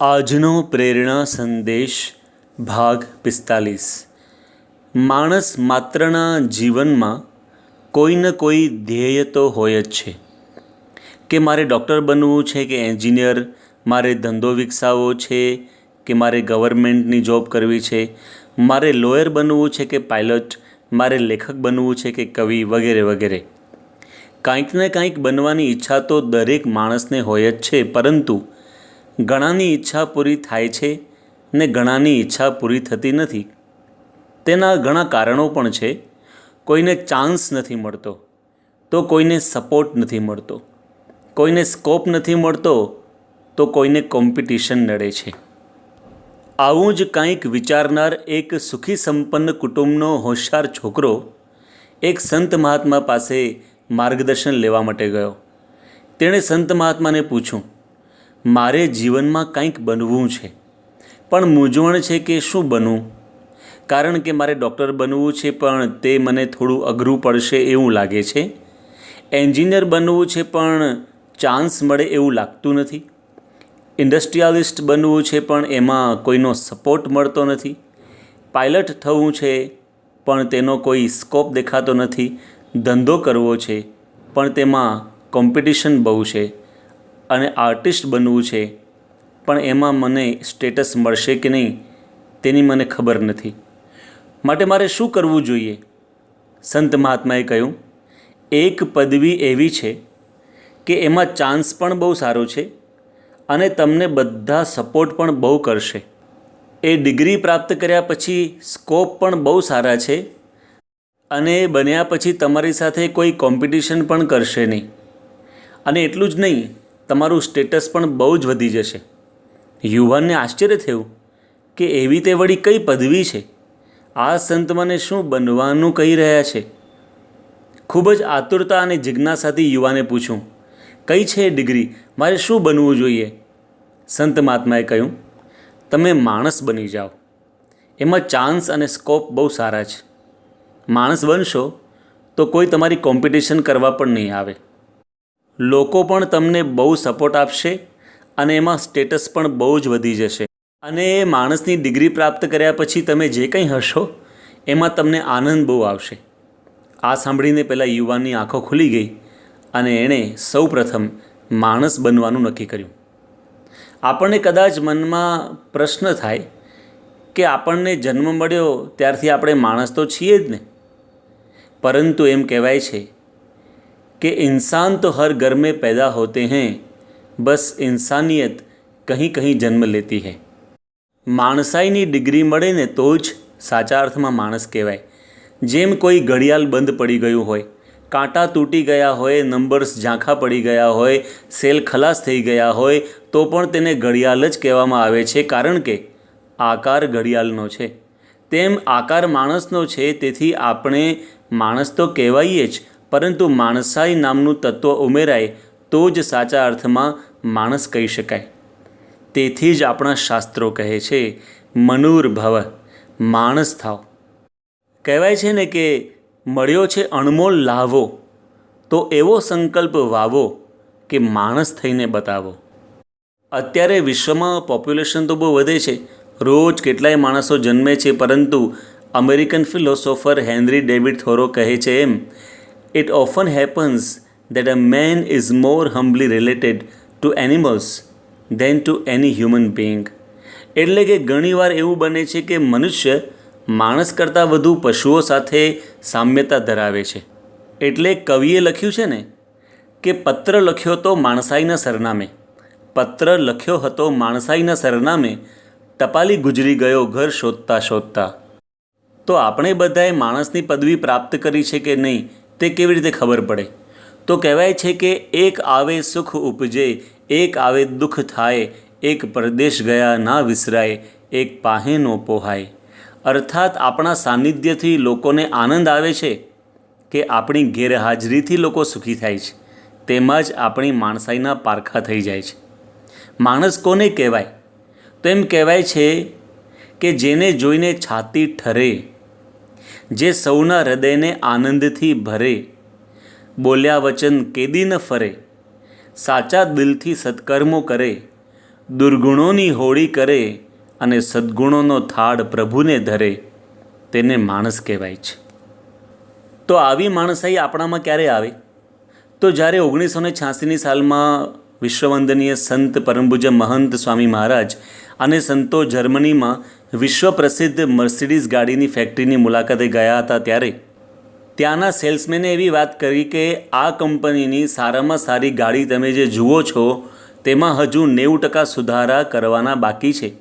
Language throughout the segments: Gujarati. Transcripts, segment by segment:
આજનો પ્રેરણા સંદેશ, ભાગ પિસ્તાલીસ. માણસ માત્રના જીવનમાં કોઈ ન કોઈ ધ્યેય તો હોય જ છે. કે મારે ડૉક્ટર બનવું છે કે એન્જિનિયર, મારે ધંધો વિકસાવવો છે કે મારે ગવર્મેન્ટની જોબ કરવી છે, મારે લોયર બનવું છે કે પાયલટ, મારે લેખક બનવું છે કે કવિ વગેરે વગેરે. કાંઈક ને કાંઈક બનવાની ઈચ્છા તો દરેક માણસને હોય જ છે, પરંતુ ઘણાની ઈચ્છા પૂરી થાય છે ને ઘણાની ઈચ્છા પૂરી થતી નથી. તેના ઘણા કારણો પણ છે. કોઈને ચાન્સ નથી મળતો, તો કોઈને સપોર્ટ નથી મળતો. કોઈને સ્કોપ નથી મળતો, તો કોઈને કોમ્પિટિશન નડે છે. આવું જ કંઈક વિચારનાર એક સુખી સંપન્ન કુટુંબનો હોશિયાર છોકરો એક સંત મહાત્મા પાસે માર્ગદર્શન લેવા માટે ગયો. તેણે સંત મહાત્માને પૂછ્યું મારે જીવનમાં કંઈક બનવું છે. પણ મૂંઝવણ છે કે શું બનવું? કારણ કે મારે ડૉક્ટર બનવું છે, પણ તે મને થોડું અઘરું પડશે એવું લાગે છે. એન્જિનિયર બનવું છે, પણ ચાન્સ મળે એવું લાગતું નથી. ઇન્ડસ્ટ્રીયાલિસ્ટ બનવું છે, પણ એમાં કોઈનો સપોર્ટ મળતો નથી. પાયલટ થવું છે, પણ તેનો કોઈ સ્કોપ દેખાતો નથી. ધંધો કરવો છે, પણ તેમાં કોમ્પિટિશન બહુ છે. અને આર્ટિસ્ટ બનવું છે, પણ એમાં મને સ્ટેટસ મળશે કે નહીં, તેની મને ખબર નથી. માટે મારે શું કરવું જોઈએ? સંત મહાત્માએ કહ્યું, એક પદવી એવી છે કે એમાં ચાન્સ પણ બહુ સારો છે અને તમને બધા સપોર્ટ પણ બહુ કરશે. એ ડિગ્રી પ્રાપ્ત કર્યા પછી સ્કોપ પણ બહુ સારા છે અને એ બન્યા પછી તમારી સાથે કોઈ કોમ્પિટિશન પણ કરશે નહીં. અને એટલું જ નહીં તમારું સ્ટેટસ પણ બહુ જ વધી જશે. યુવાનને આશ્ચર્ય થયું કે એવી તે વળી કઈ પદવી છે? આ સંત મને શું બનવાનું કહી રહ્યા છે? ખૂબ જ આતુરતા અને જિજ્ઞાસાથી યુવાને પૂછ્યું કઈ છે ડિગ્રી? મારે શું બનવું જોઈએ? સંત મહાત્માએ કહ્યું, તમે માણસ બની જાઓ. એમાં ચાન્સ અને સ્કોપ બહુ સારા છે. માણસ બનશો તો કોઈ તમારી કોમ્પિટિશન કરવા પણ નહીં આવે. લોકો પણ તમને બહુ સપોર્ટ આપશે અને એમાં સ્ટેટસ પણ બહુ જ વધી જશે. અને એ માણસની ડિગ્રી પ્રાપ્ત કર્યા પછી તમે જે કંઈ હશો, એમાં તમને આનંદ બહુ આવશે. આ સાંભળીને પહેલાં યુવાનની આંખો ખુલી ગઈ અને એણે સૌ પ્રથમ માણસ બનવાનું નક્કી કર્યું. આપણને કદાચ મનમાં પ્રશ્ન થાય કે આપણને જન્મ મળ્યો ત્યારથી આપણે માણસ તો છીએ જ ને. પરંતુ એમ કહેવાય છે कि इंसान तो हर घर में पैदा होते हैं બસ ઇન્સાનિયત કહીં કહીં જન્મ લેતી હૈ. માણસાઈની ડિગ્રી મળે ને તો જ સાચા અર્થમાં માણસ કહેવાય. જેમ કોઈ ઘડિયાળ બંધ પડી ગયું હોય, કાંટા તૂટી ગયા હોય, નંબર્સ ઝાંખા પડી ગયા હોય, સેલ ખલાસ થઈ ગયા હોય, તો પણ તેને ઘડિયાળ જ કહેવામાં આવે છે કારણ કે આકાર ઘડિયાળનો છે. તેમ આકાર માણસનો છે, તેથી આપણે માણસ તો કહેવાઈએ જ પરંતુ માણસાઈ નામનું તત્વ ઉમેરાય તો જ સાચા અર્થમાં માણસ કહી શકાય. તેથી જ આપણા શાસ્ત્રો કહે છે મનુર ભવ માણસ થાવ. કહેવાય છે ને કે, મળ્યો છે અણમોલ લાવો. તો એવો સંકલ્પ વાવો કે માણસ થઈને બતાવો. અત્યારે વિશ્વમાં પોપ્યુલેશન તો બહુ વધે છે. રોજ કેટલાય માણસો જન્મે છે, પરંતુ American philosopher Henry David Thoreau કહે છે એમ it often happens that a man is more humbly related to animals than to any human being. એટલે કે ઘણીવાર એવું બને છે કે મનુષ્ય માણસ કરતાં વધુ પશુઓ સાથે સામ્યતા ધરાવે છે. એટલે કવિએ લખ્યું છે ને કે પત્ર લખ્યો તો માણસાઈના સરનામે, પત્ર લખ્યો હતો માણસાઈના સરનામે, ટપાલી ગુજરી ગયો ઘર શોધતા શોધતા. તો આપણે બધાએ માણસની પદવી પ્રાપ્ત કરી છે કે નહીં? તે કેવી રીતે ખબર પડે? તો કહેવાય છે કે એક આવે સુખ ઉપજે, એક આવે દુઃખ થાય, એક પરદેશ ગયા ના વિસરાય, એક પાહે નો પોહાય. અર્થાત આપણા સાનિધ્યથી લોકોને આનંદ આવે છે કે આપણી ગેરહાજરીથી લોકો સુખી થાય છે. તેમાં જ આપણી માણસાઈના પારખા થઈ જાય છે. માણસ કોને કહેવાય? તો એમ કહેવાય છે કે જેને જોઈને છાતી ઠરે જે સૌના હૃદયને આનંદથી ભરે. બોલ્યા વચન કેદી ન ફરે. સાચા દિલથી સત્કર્મો કરે. દુર્ગુણોની હોળી કરે અને સદ્ગુણોનો થાળ પ્રભુને ધરે. તેને માણસ કહેવાય છે. તો આવી માણસાઈ આપણામાં ક્યારે આવે? તો જ્યારે ઓગણીસો ને છ્યાસીની સાલમાં વિશ્વવંદનીય સંત પરમભુજ મહંત સ્વામી મહારાજ અને સંતો જર્મનીમાં વિશ્વ પ્રસિદ્ધ મર્સિડીઝ ગાડીની ફેક્ટરીની મુલાકાતે ગયા હતા ત્યારે. ત્યાંના સેલ્સમેને એવી વાત કરી કે, આ કંપનીની સારામાં સારી ગાડી તમે જે જુઓ છો, તેમાં હજુ નેવું ટકા સુધારા કરવાના બાકી છે.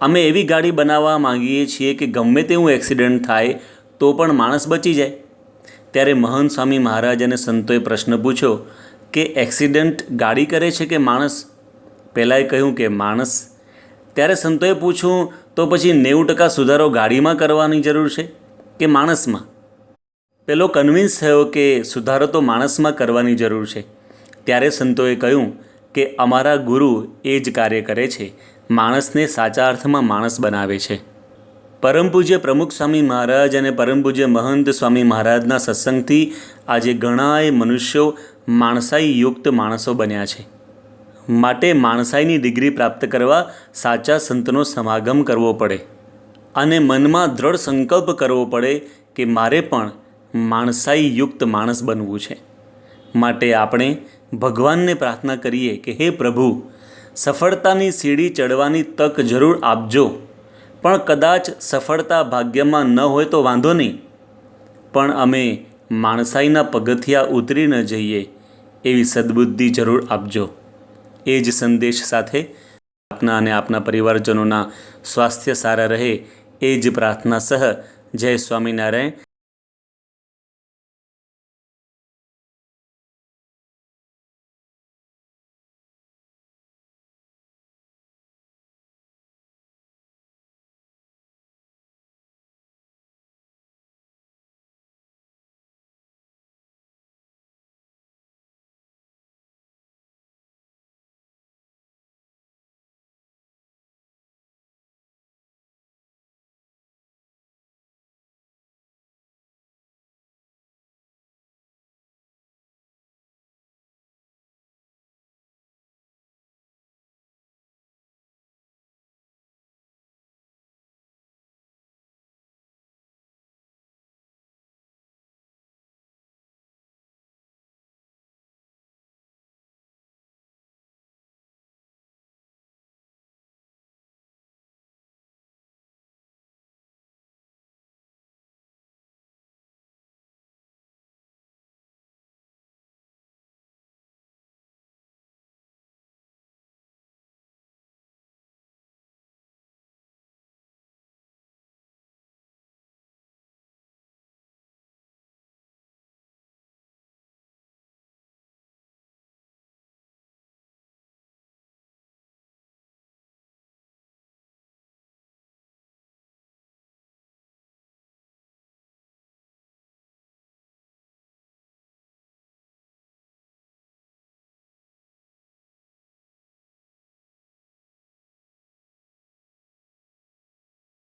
અમે એવી ગાડી બનાવવા માંગીએ છીએ કે ગમે તેવું એક્સિડન્ટ થાય, તો પણ માણસ બચી જાય. ત્યારે મહંત સ્વામી મહારાજ અને સંતોએ પ્રશ્ન પૂછ્યો કે, એક્સિડન્ટ ગાડી કરે છે કે માણસ? પહેલાંએ કહ્યું કે, માણસ. ત્યારે સંતોએ પૂછ્યું તો પછી નેવું ટકા સુધારો ગાડીમાં કરવાની જરૂર છે કે માણસમાં? પેલો કન્વિન્સ થયો કે સુધારો તો માણસમાં કરવાની જરૂર છે. ત્યારે સંતોએ કહ્યું કે અમારા ગુરુ એ જ કાર્ય કરે છે, માણસને સાચા અર્થમાં માણસ બનાવે છે. પરમ પૂજ્ય પ્રમુખ સ્વામી મહારાજ અને પરમ પૂજ્ય મહંત સ્વામી મહારાજના સત્સંગથી આજે ઘણાય મનુષ્યો માણસાઈ યુક્ત માણસો બન્યા છે. માટે માણસાઈની ડિગ્રી પ્રાપ્ત કરવા સાચા સંતનો સમાગમ કરવો પડે અને મનમાં દ્રઢ સંકલ્પ કરવો પડે કે મારે પણ માણસાઈ યુક્ત માણસ બનવું છે. માટે આપણે ભગવાનને પ્રાર્થના કરીએ કે હે પ્રભુ, સફળતાની સીડી ચડવાની તક જરૂર આપજો. પણ કદાચ સફળતા ભાગ્યમાં ન હોય તો વાંધો નહીં. પણ અમે માણસાઈના પગથિયા ઉતરી ન જઈએ એવી સદબુદ્ધિ જરૂર આપજો. એ જ સંદેશ સાથે આપના અને આપના પરિવારજનોના સ્વાસ્થ્ય સારા રહે એ જ પ્રાર્થના સહ જય સ્વામિનારાયણ.